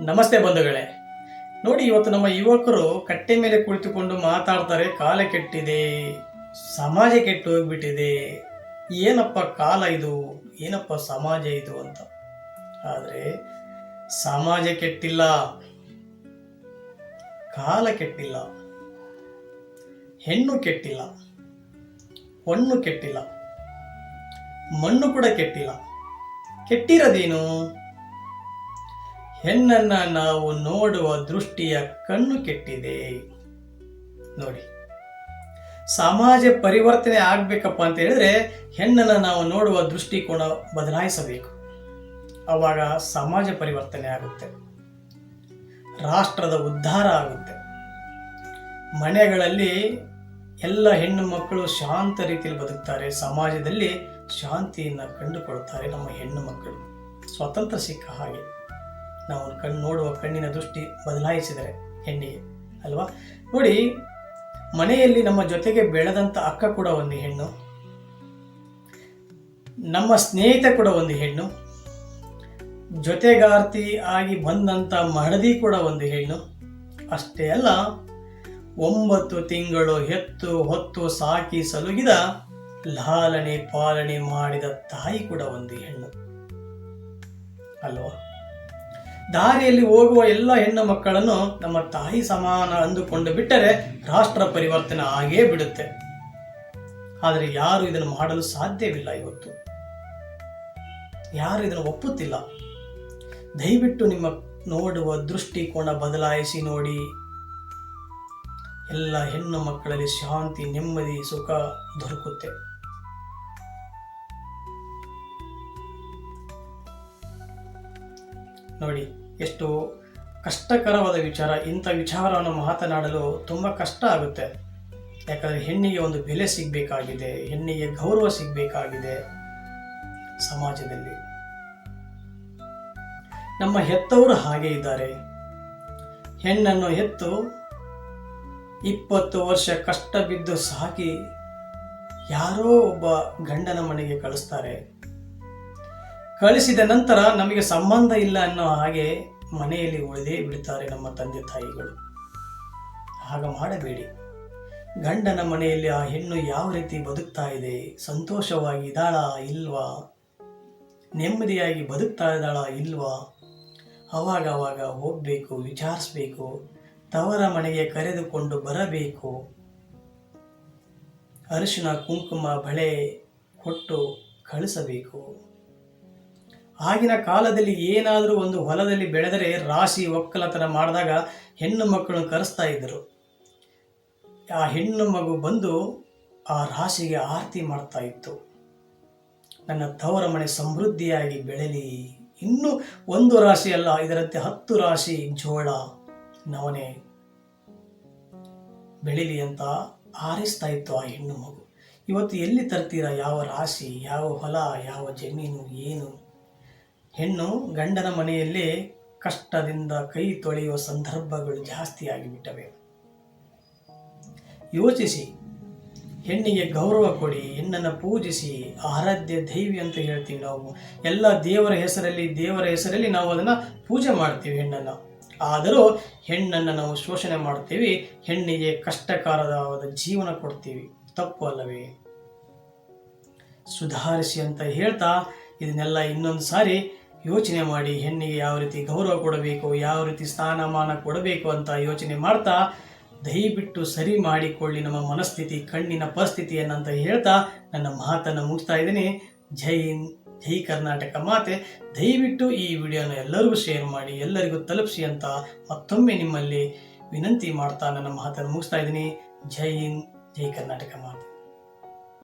ನಮಸ್ತೆ ಬಂಧುಗಳೇ. ನೋಡಿ, ಇವತ್ತು ನಮ್ಮ ಯುವಕರು ಕಟ್ಟೆ ಮೇಲೆ ಕುಳಿತುಕೊಂಡು ಮಾತಾಡ್ತಾರೆ, ಕಾಲ ಕೆಟ್ಟಿದೆ, ಸಮಾಜ ಕೆಟ್ಟು ಹೋಗ್ಬಿಟ್ಟಿದೆ. ಏನಪ್ಪ ಕಾಲ ಇದು? ಏನಪ್ಪ ಸಮಾಜ ಇದು ಅಂತ. ಆದರೆ, ಸಮಾಜ ಕೆಟ್ಟಿಲ್ಲ, ಕಾಲ ಕೆಟ್ಟಿಲ್ಲ, ಹೆಣ್ಣು ಕೆಟ್ಟಿಲ್ಲ, ಹೊಣ್ಣು ಕೆಟ್ಟಿಲ್ಲ, ಮಣ್ಣು ಕೂಡ ಕೆಟ್ಟಿಲ್ಲ. ಕೆಟ್ಟಿರೋದೇನು? ಹೆಣ್ಣನ್ನ ನಾವು ನೋಡುವ ದೃಷ್ಟಿಯ ಕಣ್ಣು ಕೆಟ್ಟಿದೆ. ನೋಡಿ, ಸಮಾಜ ಪರಿವರ್ತನೆ ಆಗ್ಬೇಕಪ್ಪ ಅಂತ ಹೇಳಿದ್ರೆ ಹೆಣ್ಣನ್ನ ನಾವು ನೋಡುವ ದೃಷ್ಟಿಕೋನ ಬದಲಾಯಿಸಬೇಕು. ಅವಾಗ ಸಮಾಜ ಪರಿವರ್ತನೆ ಆಗುತ್ತೆ. ರಾಷ್ಟ್ರದ ಉದ್ಧಾರ ಆಗುತ್ತೆ. ಮನೆಗಳಲ್ಲಿ ಎಲ್ಲ ಹೆಣ್ಣು ಮಕ್ಕಳು ಶಾಂತ ರೀತಿಯಲ್ಲಿ ಬದುಕ್ತಾರೆ. ಸಮಾಜದಲ್ಲಿ ಶಾಂತಿಯನ್ನು ಕಂಡುಕೊಳ್ತಾರೆ ನಮ್ಮ ಹೆಣ್ಣು ಮಕ್ಕಳು. ಸ್ವತಂತ್ರ ಸಿಕ್ಕ ಹಾಗೆ. ನಾವು ಕಣ್ಣು ನೋಡುವ ಕಣ್ಣಿನ ದೃಷ್ಟಿ ಬದಲಾಯಿಸಿದರೆ ಹೆಣ್ಣಿಗೆ, ಅಲ್ವಾ? ನೋಡಿ, ಮನೆಯಲ್ಲಿ ನಮ್ಮ ಜೊತೆಗೆ ಬೆಳೆದಂಥ ಅಕ್ಕ ಕೂಡ ಒಂದು ಹೆಣ್ಣು. ನಮ್ಮ ಸ್ನೇಹಿತ ಕೂಡ ಒಂದು ಹೆಣ್ಣು. ಜೊತೆಗಾರ್ತಿ ಆಗಿ ಬಂದಂಥ ಮಡದಿ ಕೂಡ ಒಂದು ಹೆಣ್ಣು. ಅಷ್ಟೇ ಅಲ್ಲ, ಒಂಬತ್ತು ತಿಂಗಳು ಹೆತ್ತು ಹೊತ್ತು ಸಾಕಿ ಸಲುಗಿದ ಲಾಲನೆ ಪಾಲನೆ ಮಾಡಿದ ತಾಯಿ ಕೂಡ ಒಂದು ಹೆಣ್ಣು. ಅಲ್ವಾ? ದಾರಿಯಲ್ಲಿ ಹೋಗುವ ಎಲ್ಲ ಹೆಣ್ಣು ಮಕ್ಕಳನ್ನು ನಮ್ಮ ತಾಯಿ ಸಮಾನ ಅಂದುಕೊಂಡು ಬಿಟ್ಟರೆ ರಾಷ್ಟ್ರ ಪರಿವರ್ತನೆ ಆಗೇ ಬಿಡುತ್ತೆ. ಆದರೆ ಯಾರು ಇದನ್ನು ಮಾಡಲು ಸಾಧ್ಯವಿಲ್ಲ ಇವತ್ತು. ಯಾರು ಇದನ್ನು ಒಪ್ಪುತ್ತಿಲ್ಲ. ದಯವಿಟ್ಟು ನಿಮ್ಮ ನೋಡುವ ದೃಷ್ಟಿಕೋನ ಬದಲಾಯಿಸಿ ನೋಡಿ. ಎಲ್ಲ ಹೆಣ್ಣು ಮಕ್ಕಳಲ್ಲಿ ಶಾಂತಿ, ನೆಮ್ಮದಿ, ಸುಖ ದೊರಕುತ್ತೆ. ನೋಡಿ, ಎಷ್ಟು ಕಷ್ಟಕರವಾದ ವಿಚಾರ, ಇಂಥ ವಿಚಾರವನ್ನು ಮಾತನಾಡಲು ತುಂಬ ಕಷ್ಟ ಆಗುತ್ತೆ. ಯಾಕಂದರೆ ಹೆಣ್ಣಿಗೆ ಒಂದು ಬೆಲೆ ಸಿಗಬೇಕಾಗಿದೆ, ಹೆಣ್ಣಿಗೆ ಗೌರವ ಸಿಗಬೇಕಾಗಿದೆ ಸಮಾಜದಲ್ಲಿ. ನಮ್ಮ ಹೆತ್ತವರು ಹಾಗೆ ಇದ್ದಾರೆ. ಹೆಣ್ಣನ್ನು ಹೆತ್ತು ಇಪ್ಪತ್ತು ವರ್ಷ ಕಷ್ಟ ಬಿದ್ದು ಸಾಕಿ ಯಾರೋ ಒಬ್ಬ ಗಂಡನ ಮನೆಗೆ ಕಳಿಸ್ತಾರೆ. ಕಳಿಸಿದ ನಂತರ ನಮಗೆ ಸಂಬಂಧ ಇಲ್ಲ ಅನ್ನೋ ಹಾಗೆ ಮನೆಯಲ್ಲಿ ಉಳಿದೇ ಬಿಡ್ತಾರೆ ನಮ್ಮ ತಂದೆ ತಾಯಿಗಳು. ಆಗ ಮಾಡಬೇಡಿ. ಗಂಡನ ಮನೆಯಲ್ಲಿ ಆ ಹೆಣ್ಣು ಯಾವ ರೀತಿ ಬದುಕ್ತಾ ಇದೆ, ಸಂತೋಷವಾಗಿ ಇದ್ದಾಳಾ ಇಲ್ವಾ? ನೆಮ್ಮದಿಯಾಗಿ ಬದುಕ್ತಾ ಇದ್ದಾಳಾ ಇಲ್ವಾ? ಅವಾಗ ಅವಾಗ ಹೋಗಬೇಕು, ವಿಚಾರಿಸ್ಬೇಕು, ತವರ ಮನೆಗೆ ಕರೆದುಕೊಂಡು ಬರಬೇಕು. ಅರಿಶಿನ, ಕುಂಕುಮ, ಬಳೆ ಕೊಟ್ಟು ಕಳಿಸಬೇಕು. ಆಗಿನ ಕಾಲದಲ್ಲಿ ಏನಾದರೂ ಒಂದು ಹೊಲದಲ್ಲಿ ಬೆಳೆದರೆ ರಾಶಿ ಒಕ್ಕಲತನ ಮಾಡಿದಾಗ ಹೆಣ್ಣು ಮಕ್ಕಳನ್ನು ಕರೆಸ್ತಾ ಇದ್ದರು. ಆ ಹೆಣ್ಣು ಮಗು ಬಂದು ಆ ರಾಶಿಗೆ ಆರತಿ ಮಾಡ್ತಾ ಇತ್ತು. ನನ್ನ ತವರ ಮನೆ ಸಮೃದ್ಧಿಯಾಗಿ ಬೆಳೆಲಿ. ಇನ್ನೂ ಒಂದು ರಾಶಿ ಅಲ್ಲ, ಇದರಂತೆ ಹತ್ತು ರಾಶಿ ಜೋಳ ನವನೆ ಬೆಳಿಲಿ ಅಂತ ಆರಿಸ್ತಾ ಇತ್ತು ಆ ಹೆಣ್ಣು ಮಗು. ಇವತ್ತು ಎಲ್ಲಿ ತರ್ತೀರಾ? ಯಾವ ರಾಶಿ, ಯಾವ ಹೊಲ, ಯಾವ ಜಮೀನು, ಏನು? ಹೆಣ್ಣು ಗಂಡನ ಮನೆಯಲ್ಲಿ ಕಷ್ಟದಿಂದ ಕೈ ತೊಳೆಯುವ ಸಂದರ್ಭಗಳು ಜಾಸ್ತಿ ಆಗಿಬಿಟ್ಟವೆ. ಯೋಚಿಸಿ, ಹೆಣ್ಣಿಗೆ ಗೌರವ ಕೊಡಿ, ಹೆಣ್ಣನ್ನು ಪೂಜಿಸಿ, ಆರಾಧ್ಯ ದೈವಿ ಅಂತ ಹೇಳ್ತೀವಿ ನಾವು. ಎಲ್ಲ ದೇವರ ಹೆಸರಲ್ಲಿ ದೇವರ ಹೆಸರಲ್ಲಿ ನಾವು ಅದನ್ನು ಪೂಜೆ ಮಾಡ್ತೀವಿ ಹೆಣ್ಣನ್ನು. ಆದರೂ ಹೆಣ್ಣನ್ನು ನಾವು ಶೋಷಣೆ ಮಾಡ್ತೀವಿ, ಹೆಣ್ಣಿಗೆ ಕಷ್ಟಕರವಾದ ಜೀವನ ಕೊಡ್ತೀವಿ. ತಪ್ಪು ಅಲ್ಲವೇ? ಸುಧಾರಿಸಿ ಅಂತ ಹೇಳ್ತಾ ಇದನ್ನೆಲ್ಲ ಇನ್ನೊಂದು ಸಾರಿ ಯೋಚನೆ ಮಾಡಿ ಹೆಣ್ಣಿಗೆ ಯಾವ ರೀತಿ ಗೌರವ ಕೊಡಬೇಕು, ಯಾವ ರೀತಿ ಸ್ಥಾನಮಾನ ಕೊಡಬೇಕು ಅಂತ ಯೋಚನೆ ಮಾಡ್ತಾ ದಯವಿಟ್ಟು ಸರಿ ಮಾಡಿಕೊಳ್ಳಿ ನಮ್ಮ ಮನಸ್ಥಿತಿ, ಕಣ್ಣಿನ ಪರಿಸ್ಥಿತಿಯನ್ನಂತ ಹೇಳ್ತಾ ನನ್ನ ಮಾತನ್ನು ಮುಗಿಸ್ತಾ ಇದ್ದೀನಿ. ಜೈ ಜೈ ಕರ್ನಾಟಕ ಮಾತೆ. ದಯವಿಟ್ಟು ಈ ವಿಡಿಯೋನ ಎಲ್ಲರಿಗೂ ಶೇರ್ ಮಾಡಿ, ಎಲ್ಲರಿಗೂ ತಲುಪಿಸಿ ಅಂತ ಮತ್ತೊಮ್ಮೆ ನಿಮ್ಮಲ್ಲಿ ವಿನಂತಿ ಮಾಡ್ತಾ ನನ್ನ ಮಾತನ್ನು ಮುಗಿಸ್ತಾ ಇದ್ದೀನಿ. ಜೈ ಹಿಂದ್, ಜೈ ಕರ್ನಾಟಕ ಮಾತೆ.